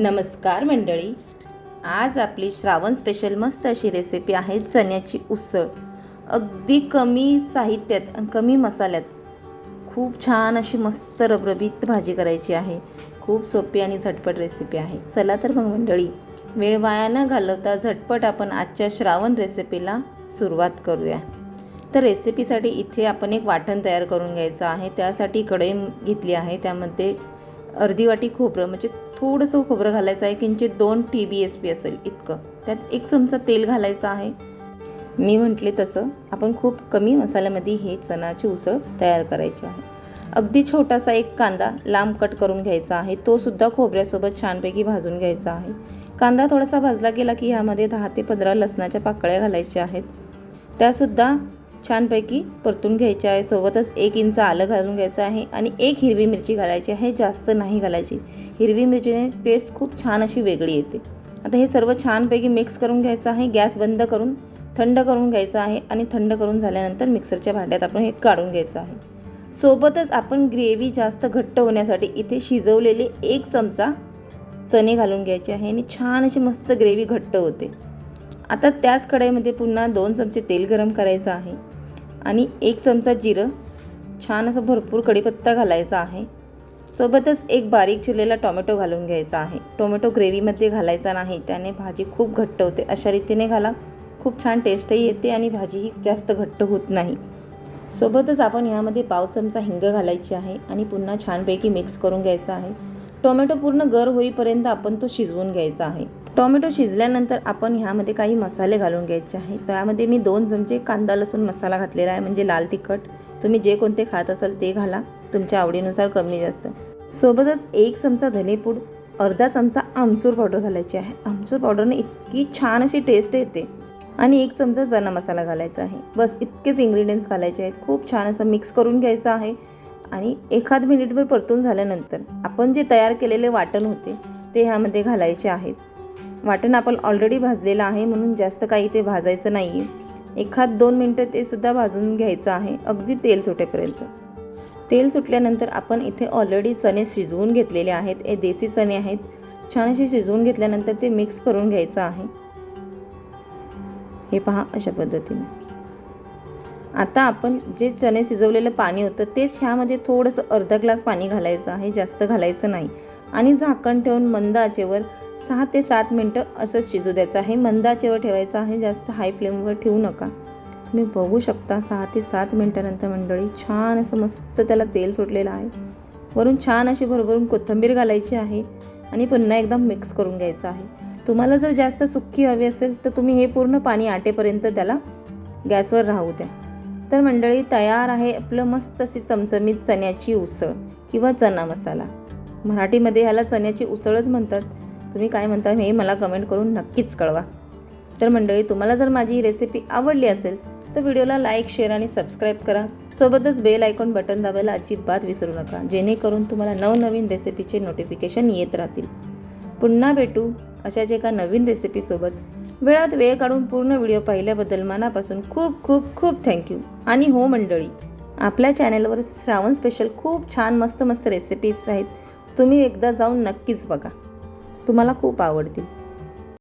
नमस्कार मंडळी. आज आपली श्रावण स्पेशल मस्त अशी रेसिपी आहे चण्याची उसळ. अगदी कमी साहित्यात आणि कमी मसाल्यात खूप छान अशी मस्त रबरबीत भाजी करायची आहे. खूप सोपी आणि झटपट रेसिपी आहे. चला तर मग मंडळी वेळ वाया न घालवता झटपट आपण आजच्या श्रावण रेसिपीला सुरुवात करूया. तर रेसिपीसाठी इथे आपण एक वाटण तयार करून घ्यायचं आहे. त्यासाठी कढई घेतली आहे. त्यामध्ये अर्धी वाटी खोबरं म्हणजे थोडंसं खोबरं घालायचं आहे किंचित दोन टी बी एस पी असेल इतकं. त्यात एक चमचा तेल घालायचं आहे. मी म्हटले तसं आपण खूप कमी मसाल्यामध्ये हे चणाची उसळ तयार करायची आहे. अगदी छोटासा एक कांदा लांब कट करून घ्यायचा आहे. तो सुद्धा खोबऱ्यासोबत छानपैकी भाजून घ्यायचा आहे. कांदा थोडासा भाजला गेला की ह्यामध्ये दहा ते पंधरा लसणाच्या पाकळ्या घालायच्या आहेत. त्यासुद्धा छानपैकी परतून घ्यायचे आहे. सोबतच एक इंच आलं घालून घ्यायचं आहे आणि एक हिरवी मिरची घालायची आहे. जास्त नाही घालायची. हिरवी मिरचीने टेस्ट खूप छान अशी वेगळी येते. आता हे सर्व छानपैकी मिक्स करून घ्यायचं आहे. गॅस बंद करून थंड करून घ्यायचं आहे आणि थंड करून झाल्यानंतर मिक्सरच्या भांड्यात आपण हे काढून घ्यायचं आहे. सोबतच आपण ग्रेव्ही जास्त घट्ट होण्यासाठी इथे शिजवलेले एक चमचा चणे घालून घ्यायचे आहे आणि छान अशी मस्त ग्रेव्ही घट्ट होते. आता त्याच कढईमध्ये पुन्हा दोन चमचे तेल गरम करायचं आहे. आणि एक चमचा जिरं छान असं भरपूर कढीपत्ता घालायचा आहे. सोबतच एक बारीक चिरलेला टोमॅटो घालून घ्यायचा आहे. टोमॅटो ग्रेव्हीमध्ये घालायचा नाही त्याने भाजी खूप घट्ट होते. अशा रीतीने घाला. खूप छान टेस्टही येते आणि भाजीही जास्त घट्ट होत नाही. सोबतच आपण ह्यामध्ये पाव चमचा हिंग घालायची आहे आणि पुन्हा छानपैकी मिक्स करून घ्यायचा आहे. टोमॅटो पूर्ण गर होईपर्यंत आपण तो शिजवून घ्यायचा आहे. टोमॅटो शिजल्यानंतर आपण ह्यामध्ये काही मसाले घालून घ्यायचे आहे. त्यामध्ये मी दोन चमचे कांदा लसूण मसाला घातलेला आहे म्हणजे लाल तिखट. तुम्ही जे कोणते खात असाल ते घाला तुमच्या आवडीनुसार कमी जास्त. सोबतच एक चमचा धनेपूड अर्धा चमचा आमचूर पावडर घालायची आहे. आमचूर पावडरने इतकी छान अशी टेस्ट येते. आणि एक चमचा चना मसाला घालायचा आहे. बस इतकेच इंग्रेडियंट्स घालायचे आहेत. खूप छान असं मिक्स करून घ्यायचं आहे. आणि एखाद मिनिटभर परतून झाल्यानंतर आपण जे तयार केलेले वाटण होते ते ह्यामध्ये घालायचे आहेत. वाटण आपण ऑलरेडी भाजलेलं आहे म्हणून जास्त काही ते भाजायचं नाही आहे एखाद दोन मिनटं ते सुद्धा भाजून घ्यायचं आहे अगदी तेल सुटेपर्यंत. तेल सुटल्यानंतर आपण इथे ऑलरेडी चणे शिजवून घेतलेले आहेत हे देसी चणे आहेत. छान असे शिजवून घेतल्यानंतर ते मिक्स करून घ्यायचं आहे. हे पहा अशा पद्धतीने. आता आपण जे चणे शिजवलेलं पाणी होतं तेच ह्यामध्ये थोडंसं अर्धा ग्लास पाणी घालायचं आहे जास्त घालायचं नाही. आणि झाकण ठेवून मंद आचेवर सहा ते सात मिनटं असंच शिजू द्यायचं आहे. मंदाचेवर ठेवायचं आहे. जास्त हाय फ्लेमवर ठेवू नका. तुम्ही बघू शकता सहा ते सात मिनटानंतर मंडळी छान असं मस्त त्याला तेल सुटलेलं आहे. वरून छान अशी भरभरून कोथिंबीर घालायची आहे आणि पुन्हा एकदा मिक्स करून घ्यायचं आहे. तुम्हाला जर जास्त सुक्की हवी असेल तर तुम्ही हे पूर्ण पाणी आटेपर्यंत त्याला गॅसवर राहू द्या. तर मंडळी तयार आहे आपलं मस्त अशी चमचमीत चण्याची उसळ किंवा चना मसाला. मराठीमध्ये ह्याला चण्याची उसळच म्हणतात. तुम्ही काय म्हणता हे मला कमेंट करून नक्कीच कळवा. तर मंडळी तुम्हाला जर माझी ही रेसिपी आवडली असेल तर व्हिडिओला लाईक शेअर आणि सबस्क्राईब करा. सोबतच बेल आयकॉन बटन दाबायला अजिबात विसरू नका जेणेकरून तुम्हाला नवनवीन रेसिपीचे नोटिफिकेशन येत राहतील. पुन्हा भेटू अशाच एका नवीन रेसिपीसोबत वेळात वेळ काढून पूर्ण व्हिडिओ पाहिल्याबद्दल मनापासून खूप खूप खूप थँक्यू आणि हो मंडळी आपल्या चॅनेलवर श्रावण स्पेशल खूप छान मस्त मस्त रेसिपीज आहेत. तुम्ही एकदा जाऊन नक्कीच बघा. तुम्हाला खूप आवडतील.